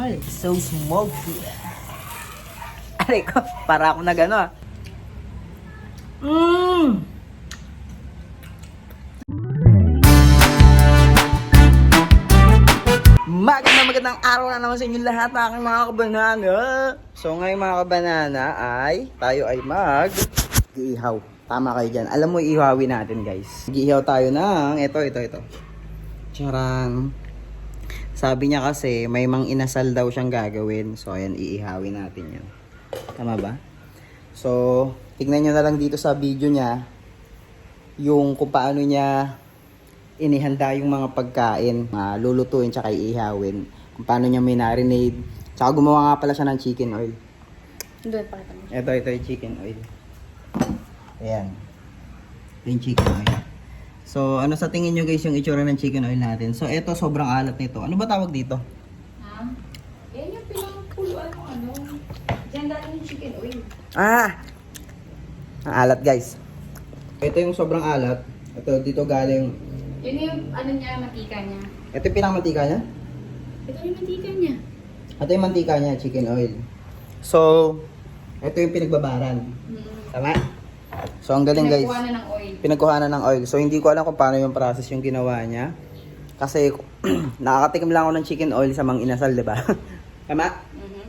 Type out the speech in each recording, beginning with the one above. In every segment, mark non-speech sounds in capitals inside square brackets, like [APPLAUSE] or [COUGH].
Smile. So smoky. Aray ko, para ako na gano ah. Mmm! Magandang magandang araw na naman sa inyo lahat aking mga kabanana. So ngayon mga kabanana ay tayo ay mag iihaw. Tama kayo dyan. Alam mo iihawin natin guys. Mag-iihaw tayo ng ito, ito, ito. Charan. Sabi niya kasi may mang inasal daw siyang gagawin. So ayan, iihawin natin yan. Tama ba? So, tignan nyo na lang dito sa video niya yung kung paano niya inihanda yung mga pagkain, uh, lulutuin tsaka iihawin. Kung paano niya marinade. Tsaka gumawa nga pala siya ng chicken oil. Doon, pakita mo. Ito, ito yung chicken oil. Ayan. Ito yung chicken oil. So, ano sa tingin nyo guys yung itsura ng chicken oil natin? So, ito sobrang alat nito. Ano ba tawag dito? Ha? Yan yung pinakapuluan ng ano. Diyan dati yung chicken oil. Ah! Ang alat guys. Ito yung sobrang alat. Ito dito galing. Yun yung ano niya, matika niya. Ito yung pinakamantika niya. Ito yung matika niya. Ito yung mantika niya, chicken oil. So, ito yung pinagbabaran. Mm. Tama? So, ang galing guys. Pinagkuha na ng oil. Pinagkuhanan ng oil. So, hindi ko alam kung paano yung process yung ginawa niya. Kasi, [CLEARS THROAT] nakakatikim lang ako ng chicken oil sa mang inasal, di ba? [LAUGHS] Tama? Mhm.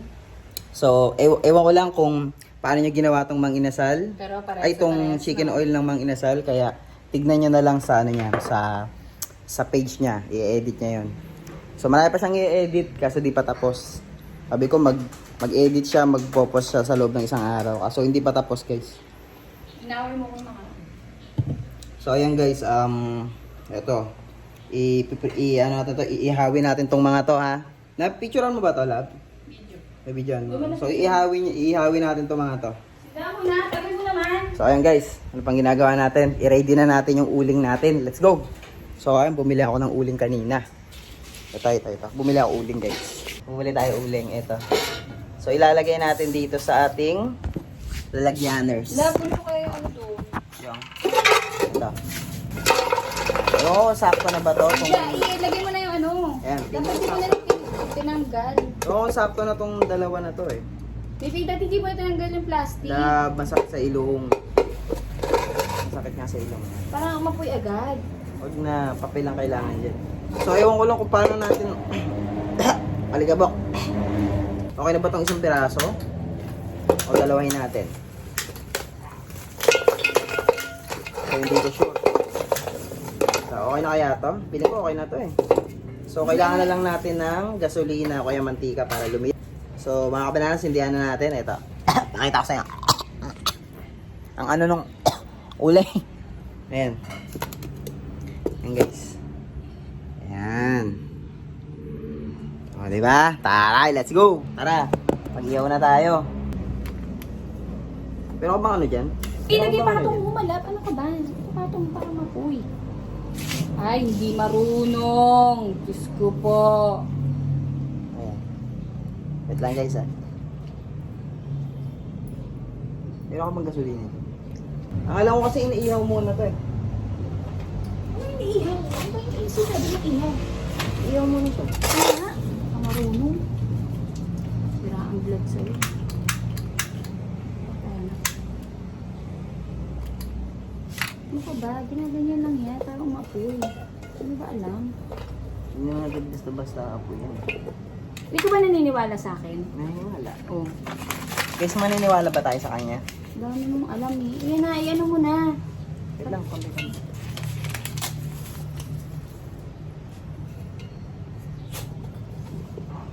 So, ew- ewan ko lang kung paano niya ginawa tong mang inasal. Pero Ay, parehas chicken na. oil ng mang inasal. Kaya, tignan nyo na lang sa ano niya, sa sa page niya. I-edit niya yon. So, marami pa siyang i-edit kasi di pa tapos. Sabi ko, mag, mag-edit siya, magpo-post siya sa loob ng isang araw. Kaso, hindi pa tapos, guys. Inaway mo kung maka. So ayan guys, um eto. I, i ano natin to, iihawin natin tong mga to ha. Na-picturean mo ba to, lab? Video. May video So iihawin iihawin natin tong mga to. Sila mo na, tabi mo naman. So ayan guys, ano pang ginagawa natin? I-ready na natin yung uling natin. Let's go. So ayan, bumili ako ng uling kanina. Ito, ito, ito. Bumili ako uling guys. Bumili tayo uling, ito. So ilalagay natin dito sa ating lalagyaners. Labon ko kayo ano doon. Yung. Ito. Oo, sakto na ba to? Kung, Yeah, ilagay mo na yung ano. Ayan, Dapat di mo na lang tin- tinanggal. oo, sakto na tong dalawa na to eh. Baby, dati di mo na tinanggal yung plastic. Na masakit sa ilong. Masakit nga sa ilong. Parang umapoy agad. Huwag na, papel lang kailangan dyan. So, ewan ko lang kung paano natin... [COUGHS] Aligabok. [COUGHS] Okay na ba tong isang piraso? O dalawahin natin? So, hindi ko sure. So, okay na kaya to? Pili ko okay na to eh. So, kailangan na lang natin ng gasolina o kaya mantika para lumiyap. So, mga kabanana, sindihan na natin. Ito. [COUGHS] Pakita ko sa'yo. [COUGHS] Ang ano nung [COUGHS] ulay. Ayan. Ayan guys. Ayan. O, diba? Tara, let's go. Tara. Mag-iyaw na tayo. Pero bang ano dyan? Ilagay Meron bang pa ano itong dyan? humalap. Ano ka ba? Pa itong para mapoy. Ay, hindi marunong. Diyos ko po. Ayan. Wait lang guys ah. Meron ka bang gasolina? Akala ko kasi iniihaw muna to eh. Ano yung iihaw? Ano ba yung isip sabi ng ihaw? Iihaw muna to. Ano nga? Ang marunong. Sira ang blood sa'yo. Patay na. Ano ka ba? Ginaganyan lang yan. Para umapoy. Ano ba alam? Hindi agad basta-basta apo yan. Hindi ka ba naniniwala sa akin? Naniniwala. Oo. Guys, maniniwala ba tayo sa kanya? Dami mong alam eh. Iyan na, iyan mo na. Wait lang, konti lang.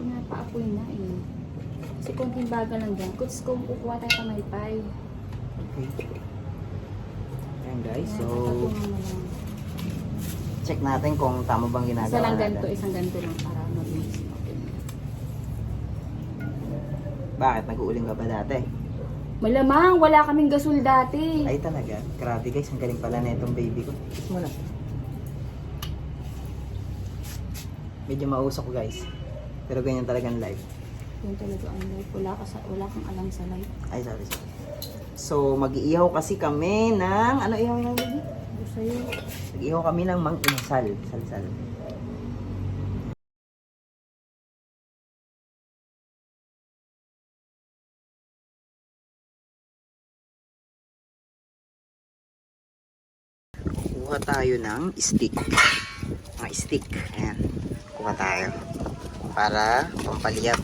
Pinapaapoy na eh. Kasi konting baga lang dyan. Kung kukuha tayo kamaypay. Okay. Ayan guys, so check natin kung tama bang ginagawa Isa lang natin. ganito, isang ganito lang para mabilis. Okay. Bakit? Nag-uuling ka ba dati? Malamang, wala kaming gasol dati. Ay talaga. Grabe guys, ang galing pala na itong baby ko. Kiss mo na. Medyo mausok guys. Pero ganyan talagang life. Yun talaga ang life. Wala, ka sa, wala kang alam sa life. Ay, sorry, sorry. So, mag-iihaw kasi kami ng... Ano ihaw ng baby? Nag-ihaw kami ng mang inasal. Salsal. -sal. kuha tayo ng stick mga stick ayan kuha tayo para pampaliyap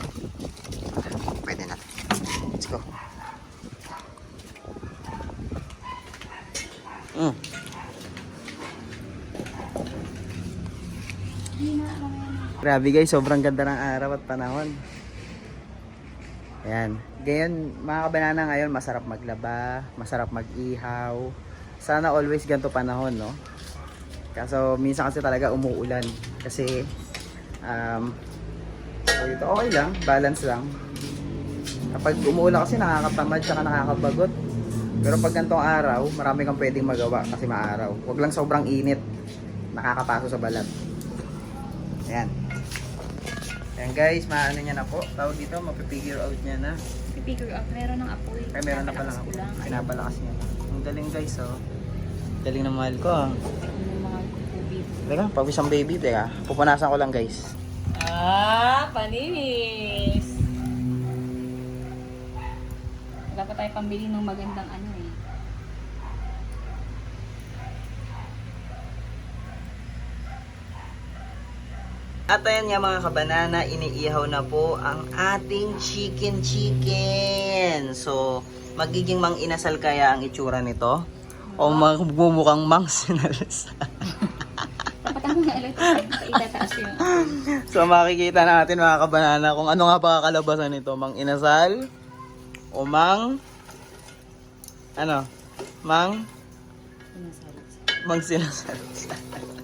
Mm. Grabe guys, sobrang ganda ng araw at panahon. Ayan. Ngayon, mga kabanana ngayon, masarap maglaba, masarap mag-ihaw. Sana always ganito panahon, no? Kaso minsan kasi talaga umuulan. Kasi, um, ito okay lang, balance lang. Kapag umuulan kasi nakakatamad tsaka nakakabagot. Pero pag ganitong araw, marami kang pwedeng magawa kasi maaraw. Huwag lang sobrang init. Nakakapaso sa balat. Ayan. Ayan guys, maano niya na po. Tawag dito, mapipigure out niya na. Figure out, meron ng apoy. Ay, meron na pala ako. Pinapalakas niya. Ang galing guys, oh. Galing na mahal ko, tubig. Teka, pawis ang baby, teka. Pupunasan ko lang guys. Ah, paninis! Wala pa tayo pambili ng magandang ano eh. At ayan nga mga kabanana, iniihaw na po ang ating chicken chicken. So, magiging mang inasal kaya ang itsura nito? O magmumukhang mang yung so, makikita natin mga kabanana kung ano nga ba kakalabasan nito. Mang inasal? O mang... Ano? Mang... Mang sinasalsa. [LAUGHS]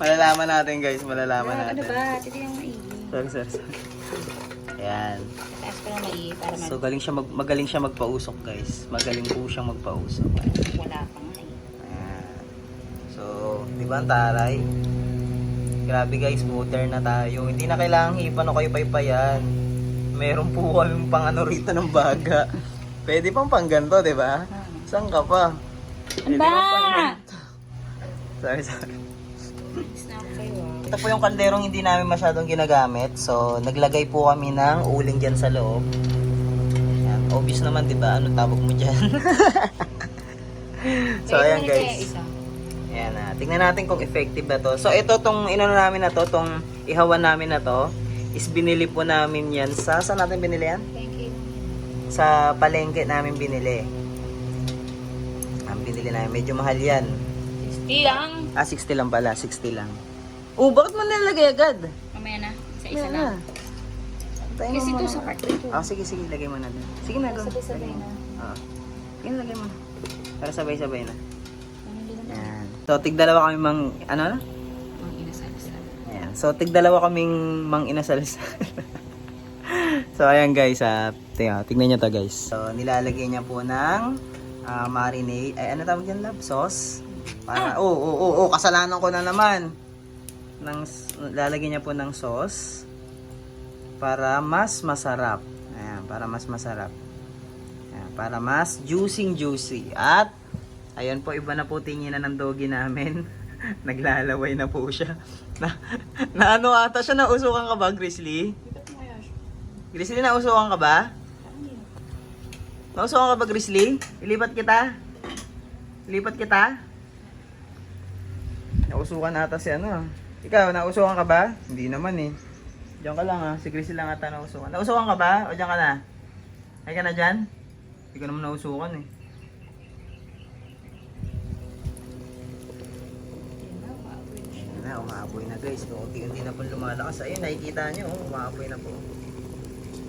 malalaman natin guys, malalaman Ano natin. ba? Titignan mo maigi. Sorry, sorry, sorry. Ayan. Taas ko na maigi para mag- So galing siya mag magaling siya magpausok, guys. Magaling po siyang magpausok. wala pa nga eh. Ayan. So, 'di ba ang taray? Grabe guys, butter na tayo. Hindi na kailangang hipan o kayo paypayan. Meron po kaming pang ano rito ng baga. Pwede pang pang ganito, 'di ba? Saan ka pa? Ano Pwede ba? pang ganito. Sorry, sorry. Snap kayo ah. Ito po yung kalderong hindi namin masyadong ginagamit. So, naglagay po kami ng uling dyan sa loob. Yan. Obvious naman, di ba? Ano tawag mo dyan? [LAUGHS] so, ayan na guys. Ayan na. Tingnan natin kung effective ba to. So, ito tong inano namin na to, tong ihawan namin na to, is binili po namin yan sa, saan natin binili yan? Thank you. Sa palengke namin binili. Ang binili namin. Medyo mahal yan. Still lang. Ah, 60 lang pala. 60 lang. Oh, bakit mo nilagay agad? Mamaya na. Isa-isa Ayan lang. Tayo Kasi ito sa part 3 Ah, sige, sige, lagay mo na dun. Sige na, go. Sabay-sabay na. Oo. Sige, lagay mo na. Para sabay-sabay na. Naman. Yan. So, tigdalawa kami mang, ano na? Ang inasal-sal. Ayan. So, tigdalawa kaming mang inasalsal. [LAUGHS] so, ayan guys, ah, tingnan, tignan nyo to guys. So, nilalagay niya po ng ah, marinade, ay ano tawag yan, love? Sauce? Para, oo, oo, oo, oo, kasalanan ko na naman. Nang, lalagay niya po ng sauce para mas masarap. Ayan, para mas masarap. Ayan, para mas juicing juicy. At, ayan po, iba na po tingin na ng doggy namin. [LAUGHS] Naglalaway na po siya. [LAUGHS] Na, na ano ata siya, nausukan ka ba, Grizzly? Grizzly, nausukan ka ba? Nausukan ka ba, Grizzly? Ilipat kita? Ilipat kita? Nausukan ata si ano ah. Ikaw, nausukan ka ba? Hindi naman eh. Diyan ka lang ah. Si Grizzly lang ata nausukan. Nausukan ka ba? O diyan ka na? Ay ka na dyan? Hindi ka naman nausukan eh. Na, umaapoy na guys. Unti-unti na po lumalakas. Ayun, nakikita nyo, oh, umaapoy na po.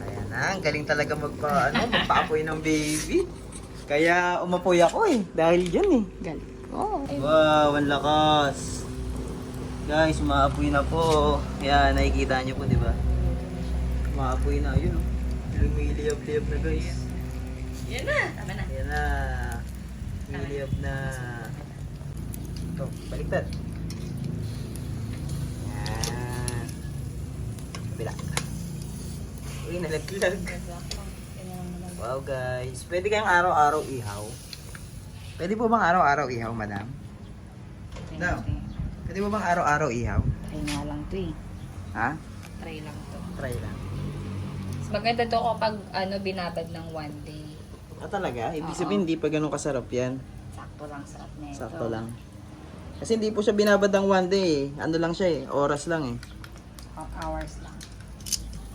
Ayan na, ang galing talaga magpa, ano, magpaapoy ng baby. Kaya umapoy ako eh, dahil dyan eh. Galing. Oo. Wow, ang lakas. Guys, umaapoy na po. Yan, nakikita nyo po, di ba? Umaapoy na, yun. oh. Lumiliyab-liyab na guys. Yan na. Tama na. Yan na. Lumiliyab na. Ito, baliktad. Yan. Kabila. Uy, nalaglag. Wow guys, pwede kayong araw-araw ihaw. Pwede po bang araw-araw ihaw, madam? No. Pwede po bang araw-araw ihaw? Try nga lang to eh. Ha? Try lang to. Try lang. Mas maganda to kapag ano, binabad ng one day. Ah, talaga? Ibig Oo. sabihin, hindi pa ganun kasarap yan. Sakto lang sarap na ito. Sakto lang. Kasi hindi po siya binabadang one day eh. Ano lang siya eh, oras lang eh. Half hours lang.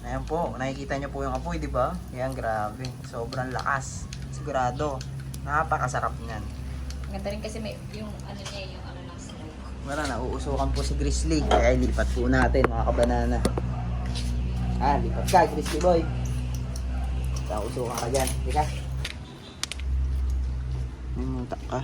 Ayan po, nakikita niyo po yung apoy, di ba? Ayan, grabe. Sobrang lakas. Sigurado. Napakasarap niyan. Maganda rin kasi may yung ano niya, yung ng. Wala na, uusukan po si Grizzly. Kaya lipat po natin, mga kabanana. Ah, lipat ka, Grizzly boy. Sa usukan ka dyan. Hindi ka. Mamunta ka.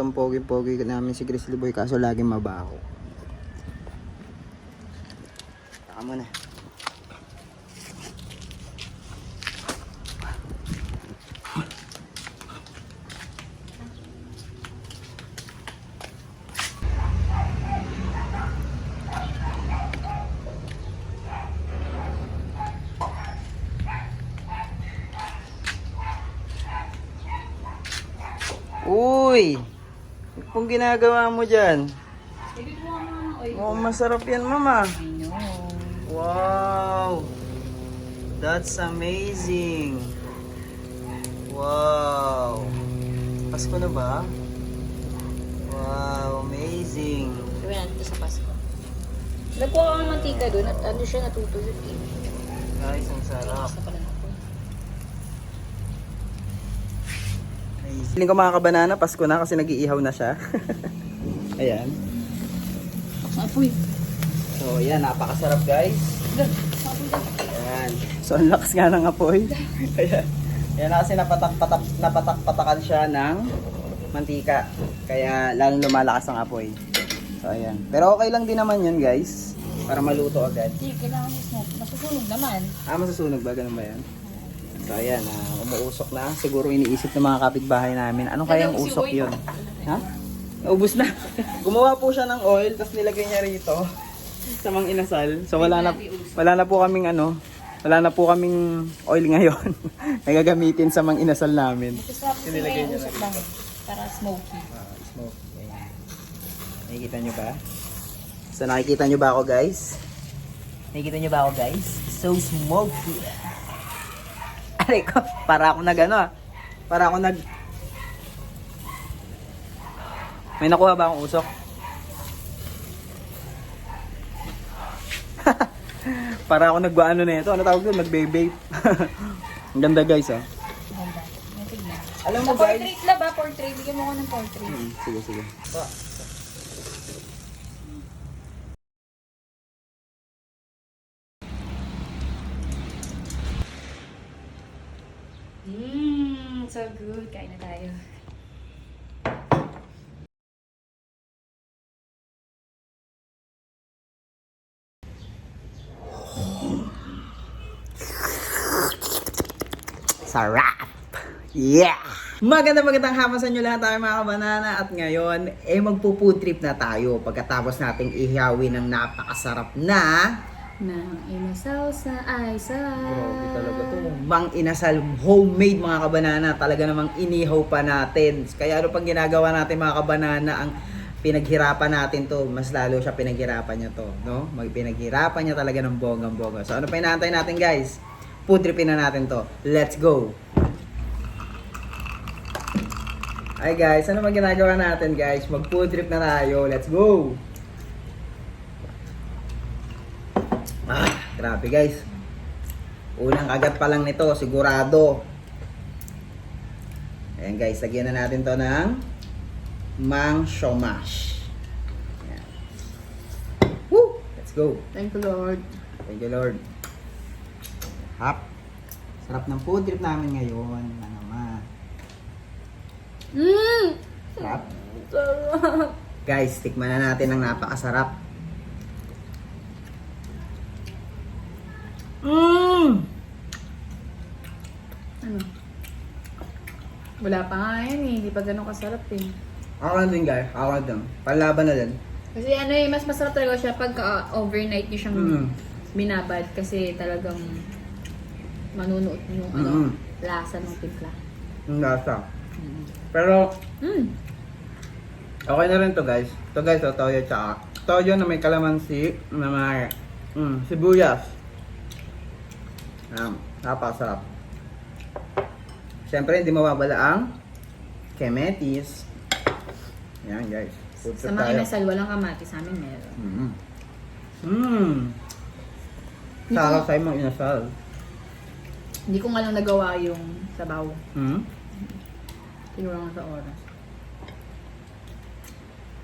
Itong pogi-pogi namin si Grizzly Boy kaso laging mabaho. Saka mo na. Uy! Ano pong ginagawa mo dyan? Oh, masarap yan, mama. Wow! That's amazing! Wow! Pasko na ba? Wow, amazing! Gawin natin ito sa Pasko. Nagkuha ka ng mantika doon at ano siya natutulog eh. Guys, ang sarap. Basta pala na ako. Feeling ko mga kabanana, Pasko na kasi nag-iihaw na siya. [LAUGHS] Ayan. Apoy. So, ayan, napakasarap guys. Ayan. So, ang lakas nga ng apoy. [LAUGHS] Ayan. Ayan na kasi napatak-patak, napatak-patakan siya ng mantika. Kaya lalong lumalakas ang apoy. So, ayan. Pero okay lang din naman yun guys. Para maluto agad. Hindi, kailangan smoke. Masusunog naman. Ah, masusunog ba? Ganun ba yan? So, ayan. Ah, umuusok na. Siguro iniisip ng mga kapitbahay namin. Ano kayang usok yun? Ha? Naubos na. [LAUGHS] Gumawa po siya ng oil, tapos nilagay niya rito sa mga inasal. So wala na wala na po kaming ano, wala na po kaming oil ngayon. [LAUGHS] na gagamitin sa mga inasal namin. May niya usok lang. Para smoky. Ah, smoke. Ayan. Nakikita nyo ba? So nakikita nyo ba ako guys? Nakikita nyo ba ako guys? So smoky. Aray ko, para ako nag ano ah. Para ako nag... May nakuha ba akong usok? [LAUGHS] para ako nagwaano na ito. Ano tawag doon? Nagbe-vape. [LAUGHS] Ang ganda guys ah. Ganda. Alam mo guys, portrait na ba? Portrait. Bigyan mo ko ng portrait. Hmm, sige, sige. Mmm, so good. Kain na tayo. Sarap! Yeah! Maganda magandang hapon sa inyo lahat tayo mga kabanana at ngayon eh magpo-food trip na tayo pagkatapos nating ihawin ng napakasarap na Nang inasal sa Aisa. Grabe talaga to. Mang inasal homemade mga kabanana. Talaga namang inihaw pa natin. Kaya ano pang ginagawa natin mga kabanana ang pinaghirapan natin to. Mas lalo siya pinaghirapan niya to. No? Mag pinaghirapan niya talaga ng bonggang bongga. So ano pa inaantay natin guys? Food tripin na natin to. Let's go! Ay guys, ano bang ginagawa natin guys? Mag food trip na tayo. Let's go! Ah, grabe guys. Unang kagat pa lang nito, sigurado. Ayan guys, lagyan na natin to ng mang shomash. Ayan. Woo! Let's go. Thank you, Lord. Thank you Lord. Hap. Sarap ng food trip namin ngayon. Ano naman. Mmm! Sarap. Sarap. Guys, tikman na natin ang napakasarap. Mmm! Ano? Wala pa nga yan eh. Hindi pa ganun kasarap eh. Ako na din guys. Ako na din. Panlaban na din. Kasi ano eh, mas masarap talaga siya pag ah, overnight niyo siyang Mm. binabad kasi talagang manunuot yung ano, Mm. lasa ng timpla. Yung lasa. Pero, Mm. okay na rin to guys. To guys, to toyo tsaka. Toyo na may kalamansi, na may mm, sibuyas. Um, napasarap. Siyempre, hindi mawawala ang kemetis. Yan guys. Food Sa mga tayo. inasal, walang kamati. Sa amin meron. Mm. Mm. Sarap sa'yo mga inasal. Hindi ko nga lang nagawa yung sabaw. Mm. Siguro nga sa oras.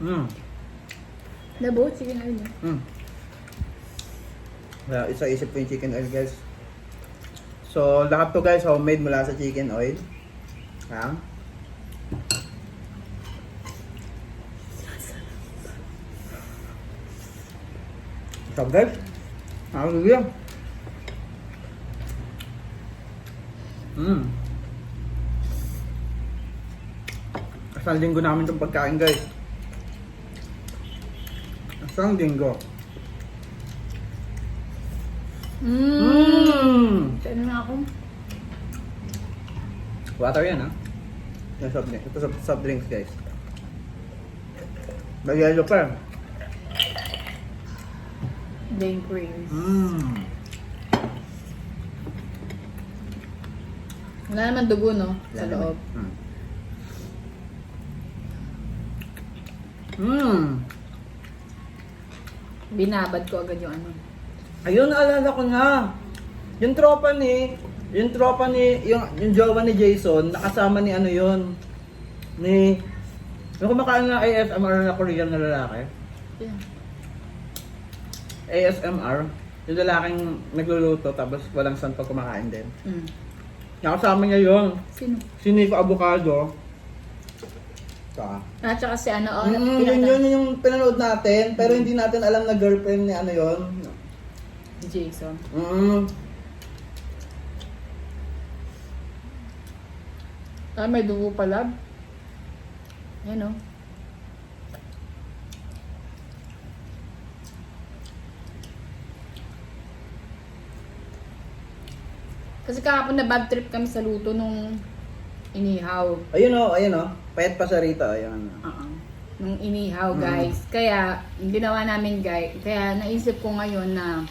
Mm. Labo, sige na yun. Mm. Kaya isa isip ko yung chicken oil guys. So, lahat to guys homemade mula sa chicken oil. Ha? So guys, hallelujah. Mm. Isang linggo namin itong pagkain guys. Isang linggo. Mmm. Mmm! Ano na ako? Water yan ha. Yung soft drink. Ito soft, soft drinks guys. May yellow pa. Dane creams. Mmm. Wala naman dugo, no? Sa loob. Mmm. Binabad ko agad yung ano. Ayun, naalala ko na. Yung tropa ni, yung tropa ni, yung, yung jowa ni Jason, nakasama ni ano yun. Ni, yung kumakain na ASMR na Korean na lalaki. Yeah. ASMR, yung lalaking nagluluto tapos walang santo kumakain din. Mm. Nakasama niya yun. Sino? Si Nico Avocado. Sa. At saka si ano, oh, Mm, yun, pinaka- yun yung pinanood natin, pero hindi natin alam na girlfriend ni ano yun. Jason. Mm. Ah, may dugo pala. Yan, oh. Kasi kahapon na bad trip kami sa luto nung inihaw. Ayun o, ayun o. Payat pa siya rito. Ayun. Oo. Nung inihaw, Mm. guys. Kaya, yung ginawa namin, guys, kaya naisip ko ngayon na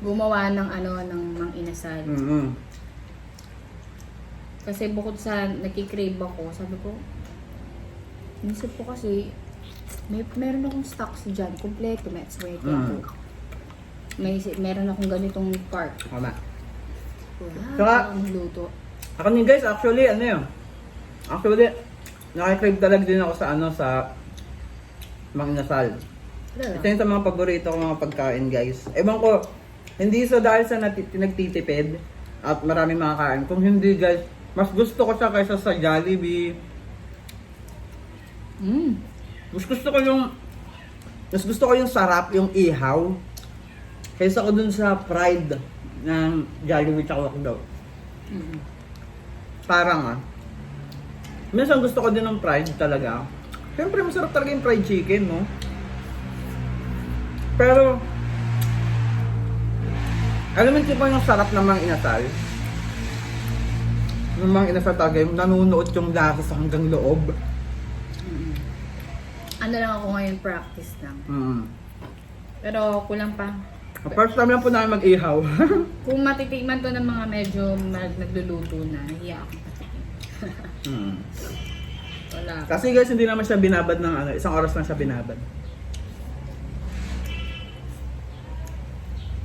gumawa ng ano, ng mang inasal. Mm-hmm. Kasi bukod sa nakikrave ako, sabi ko, inisip ko kasi, may, meron akong stocks dyan, kompleto, may swerte Mm. ako. May, meron akong ganitong part. Tama. Wala Saka- akong luto. Ako din guys, actually, ano yun? Actually, nakikrave talaga din ako sa ano, sa Mang Inasal. Wala Ito yung sa mga paborito ko mga pagkain guys. Ewan ko, hindi sa dahil sa nagtitipid at maraming makakain. Kung hindi guys, mas gusto ko siya kaysa sa Jollibee. Mm. Mas gusto ko yung mas gusto ko yung sarap, yung ihaw. Kaysa ko dun sa fried ng Jollibee tsaka Wakdaw. Mm. Parang ah. Minsan gusto ko din ng fried talaga. Siyempre masarap talaga yung fried chicken, no? Pero, alam mo tipo yung sarap ng mga inasal? Yung mga inasal talaga, yung nanunuot yung sa hanggang loob. Mm. Ano lang ako ngayon, practice lang. Mm. Pero kulang pa. First time lang po namin mag-ihaw. [LAUGHS] Kung matitikman to ng mga medyo mag- nagluluto na, nahiya ako patikim. mm. Wala. Kasi guys, hindi naman siya binabad ng ano, isang oras lang siya binabad.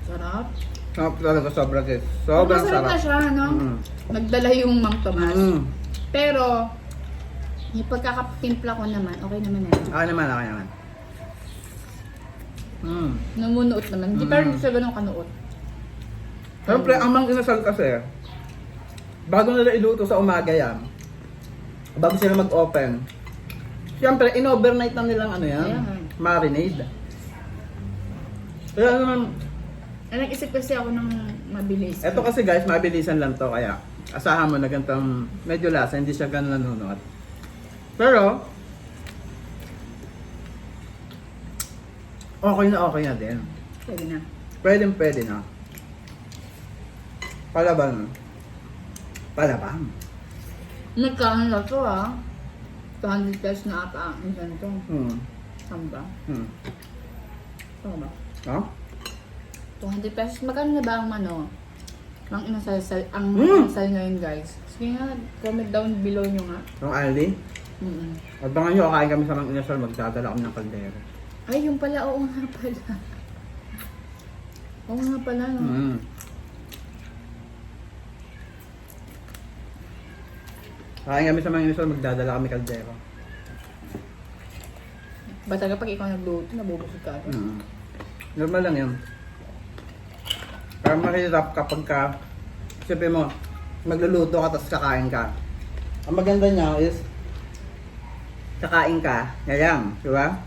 Sarap. Sarap talaga sobra guys. Sobrang Masarap sarap. na siya, no? Mm. Nagdala yung Mang Tomas. Mm. Pero, yung pagkakatimpla ko naman, okay naman na yun. Okay naman, okay naman. Mm. Numunuot naman. Hindi Mm. pero hindi siya ganun kanuot. Siyempre, ang mang inasal kasi, bago nila iluto sa umaga yan, bago sila mag-open, siyempre, in-overnight na nilang ano yan, Ayan. marinade. Kaya naman, Eh, nag-isip kasi ako ng mabilis. eto kasi guys, mabilisan lang to, kaya asahan mo na ganitong medyo lasa, hindi siya ganun nanunot. Pero, okay na okay na din. Pwede na. Pwede pwede na. Palaban. Palaban. Nagkano na to ah. 200 pesos na ata ang isang to. Hmm. Saan ba? Hmm. Saan ba? Oh? 200 pesos. Magkano na ba ang ano? Ang inasal ang Mm. inasal ngayon guys. Sige nga, comment down below nyo nga. Yung Aldi? Mm Abangan nyo, kakain kami sa mga inasal, magdadala kami ng kaldero. Ay, yung pala, oo nga pala. Oo nga pala, no? Hmm. Kakain kami sa mga inasal, magdadala kami kaldero. Ba talaga pag ikaw nagluto, nabubusog ka? Hmm. Normal lang yan. Parang mahirap kapag ka, isipin mo, magluluto ka tapos kakain ka. Ang maganda niya is, kakain ka, yan, di ba?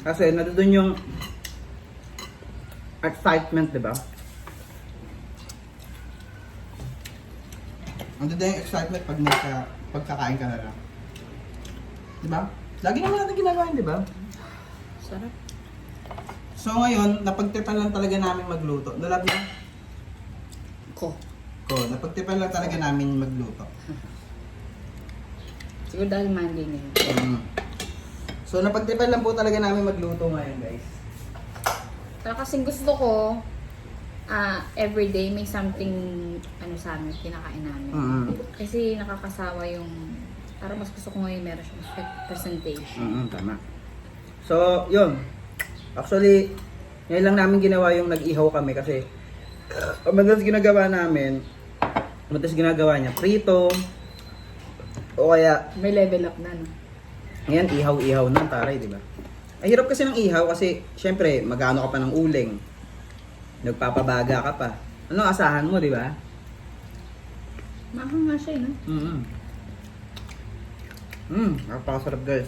Kasi nandun yung excitement, di ba? Nandun yung excitement pag nagka, pagkakain ka na lang. Di ba? Lagi naman natin ginagawa di ba? Sarap. So ngayon, napagtipan lang talaga namin magluto. Nalab na? Ko. Ko, napagtipan lang talaga namin magluto. Siguro dahil Monday na yun. Mm. So napagtipan lang po talaga namin magluto ngayon, guys. Pero kasing gusto ko, ah everyday may something ano sa amin, kinakain namin. Mm. Kasi nakakasawa yung, para mas gusto ko ngayon meron siyang presentation. Mm, tama. So, yun. Actually, ngayon lang namin ginawa yung nag-ihaw kami kasi [CLEARS THROAT] uh, madalas ginagawa namin, madalas ginagawa niya, prito, o kaya May level up na, no? Ngayon, ihaw-ihaw na, taray, di ba? Ang hirap kasi ng ihaw kasi, syempre, magano ka pa ng uling. Nagpapabaga ka pa. Ano asahan mo, di ba? Mahang nga siya, eh, no? Mm Mm, napakasarap guys.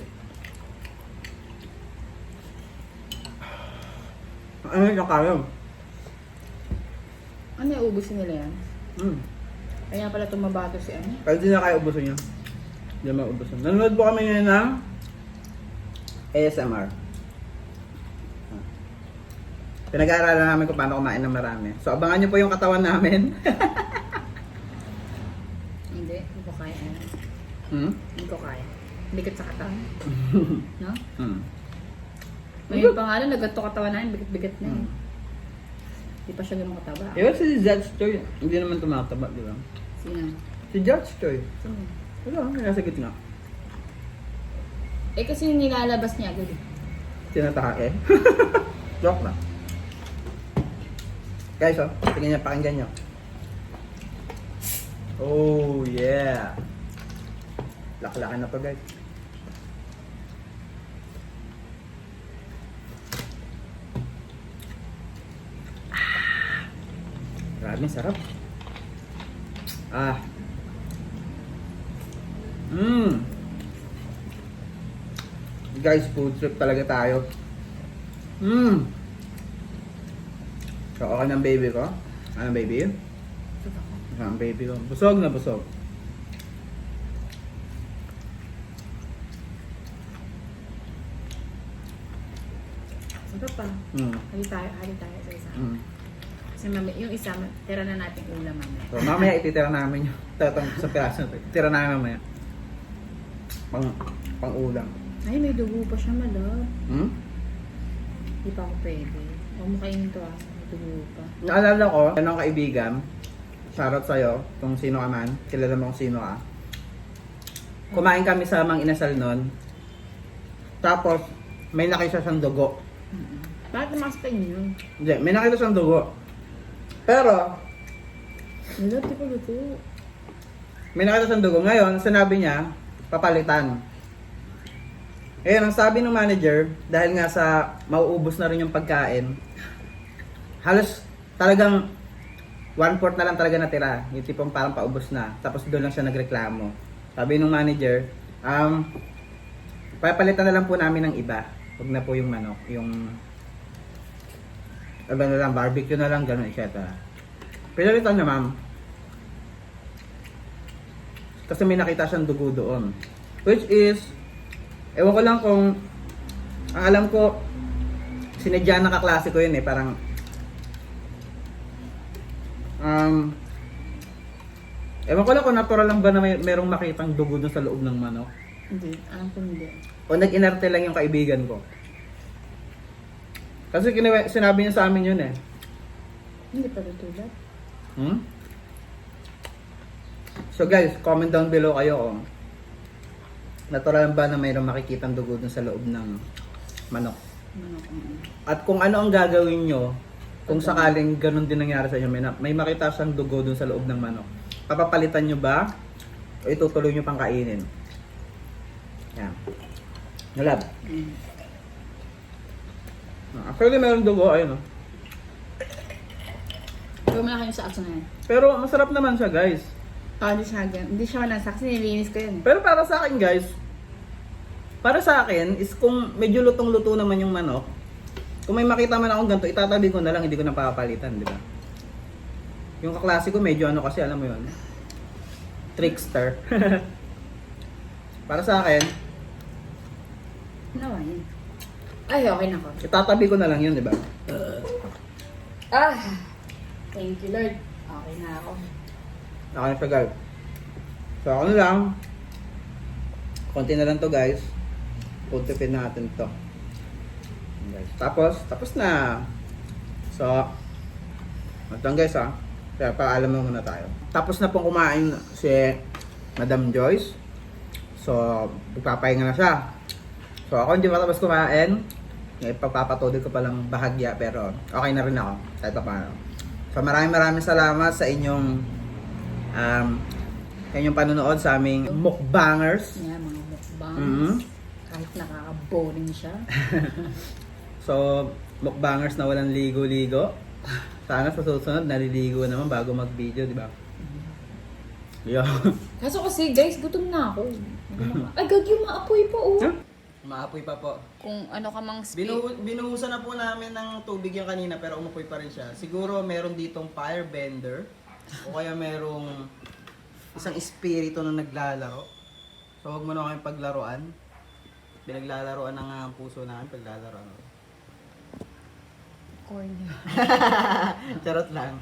Ano yung kayo? Ano yung ubusin nila yan? Mm. Kaya pala tumabato si ano? Kahit di na kaya ubusin nyo. Hindi na maubusin. Nanonood po kami ngayon ng ASMR. Pinag-aaralan namin kung paano kumain ng marami. So, abangan nyo po yung katawan namin. [LAUGHS] Hindi, hindi ko kaya. hmm? Hindi ko kaya. Bigat sa katawan. [LAUGHS] no? Hmm. May pangalan, nagato katawan namin, bigat-bigat na Hmm. eh. Hindi pa siya ganun kataba. Ewan si Judge Choi. Hindi naman tumataba, di ba? Sino? Si Judge Choi. Sino? Wala, nasa gitna. Eh kasi yung nilalabas niya agad eh. Tinatake. [LAUGHS] Joke na. Guys, oh, tingnan niya, pakinggan niyo. Oh, yeah. Laklakan na to, guys. Grabe, sarap. Ah. Mmm. Guys, food trip talaga tayo. Mmm. So, okay ng baby ko? Ano baby? Okay ang baby ko. Busog na busog. Sarap pa. Mm. Hali tayo, hali tayo sa isa. Mm. Kasi mami, yung isa, tira na natin ulam mamaya. So, mamaya ititira namin yung tatang sa piraso na to. Tira namin mamaya. Pang, pang ulam. Ay, may dugo pa siya, malab. Hmm? Hindi pa ako pwede. Huwag mo kainin to ah. May dugo pa. Naalala ko, yan ang kaibigan. Shoutout sa'yo, kung sino ka man. Kilala mo kung sino ka. Kumain kami sa Mang Inasal nun. Tapos, may nakita siyang dugo. Bakit naman sa inyo yun? Hindi, may nakita siyang dugo. Pero, Malab, di ko luto. may nakita siyang dugo. Ngayon, sinabi niya, papalitan. Ngayon, ang sabi ng manager, dahil nga sa mauubos na rin yung pagkain, halos talagang one-fourth na lang talaga natira. Yung tipong parang paubos na. Tapos doon lang siya nagreklamo. Sabi ng manager, um, papalitan na lang po namin ng iba. Huwag na po yung manok, yung ano na lang, barbecue na lang, gano'n, etc. Pinalitan niya, ma'am. Kasi may nakita siyang dugo doon. Which is, ewan ko lang kung, ang alam ko, sinadya na kaklase ko yun eh, parang, um, Ewan ko lang kung natural lang ba na may, merong makitang dugo dun sa loob ng manok. Hindi, alam ko hindi. O nag-inerte lang yung kaibigan ko. Kasi kinawe, sinabi niya sa amin yun eh. Hindi pa tutulad. Hmm? So guys, comment down below kayo kung natural ba na mayroong makikitang dugo dun sa loob ng manok. Ano, mm. At kung ano ang gagawin nyo, kung sakaling ganun din nangyari sa inyo, may, na- may makita siyang dugo dun sa loob ng manok. Papapalitan nyo ba? O itutuloy nyo pang kainin? Yan. Nalab. Mm. Actually, meron dugo, ayun oh. Pero malaki yung sakso na yan. Pero masarap naman siya, guys. Ah, hindi siya gan. Hindi siya nasak. Nilinis ko yun. Pero para sa akin, guys, para sa akin, is kung medyo lutong-luto naman yung manok, kung may makita man akong ganito, itatabi ko na lang, hindi ko na papalitan, di ba? Yung kaklase ko, medyo ano kasi, alam mo yun, trickster. [LAUGHS] para sa akin, Nawa yun. Ay, okay na ko. itatabi ko na lang yun, di ba? Ah! Thank you, Lord. Okay na ako. Ako na guys. So, ako na lang. Konti na lang to, guys. Puntipin natin to. Guys. Tapos, tapos na. So, ito guys, ha. Kaya paalam mo muna tayo. Tapos na pong kumain si Madam Joyce. So, magpapahinga na siya. So, ako hindi pa tapos kumain. Ipagpapatuloy ko palang bahagya, pero okay na rin ako. Kahit pa paano. So, maraming maraming salamat sa inyong um, sa inyong panonood sa aming mukbangers. Yan, mga mukbangs. Mhm. Kahit nakaka-boring siya. [LAUGHS] So, mukbangers na walang ligo-ligo. Sana sa susunod, naliligo naman bago mag-video, di ba? Yo. Kaso kasi, guys, gutom na ako. [LAUGHS] Ay, gag yung maapoy pa, oh. Maapoy pa po. Kung ano ka mang speak. Binu binuhusan na po namin ng tubig yung kanina pero umupoy pa rin siya. Siguro meron ditong firebender o kaya merong isang espiritu na naglalaro. So huwag mo na kami paglaruan. Pinaglalaroan ng ang puso namin paglalaroan. Corny. [LAUGHS] Charot lang.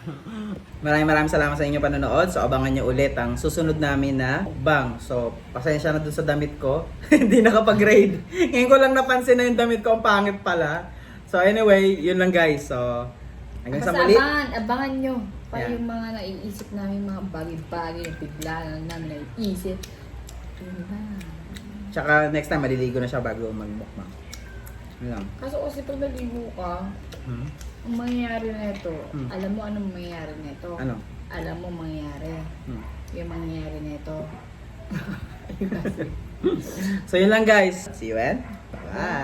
Maraming maraming salamat sa inyong panonood. So abangan nyo ulit ang susunod namin na mukbang. So pasensya na dun sa damit ko. [LAUGHS] Hindi nakapag-grade. Ngayon ko lang napansin na yung damit ko ang pangit pala. So anyway, yun lang guys. So hanggang sa muli. abangan, abangan nyo. Pa Yeah. yung mga naiisip namin, mga bagay-bagay na bigla namin naiisip. Lang. Tsaka next time maliligo na siya bago magmukbang. Lang. Kaso kasi pag naligo ka, Hmm? Ang mangyayari nito, hmm. alam mo anong mangyayari nito? Ano? Alam mo mangyayari. Hmm. Yung mangyayari nito. [LAUGHS] so yun lang guys. See you and bye. bye.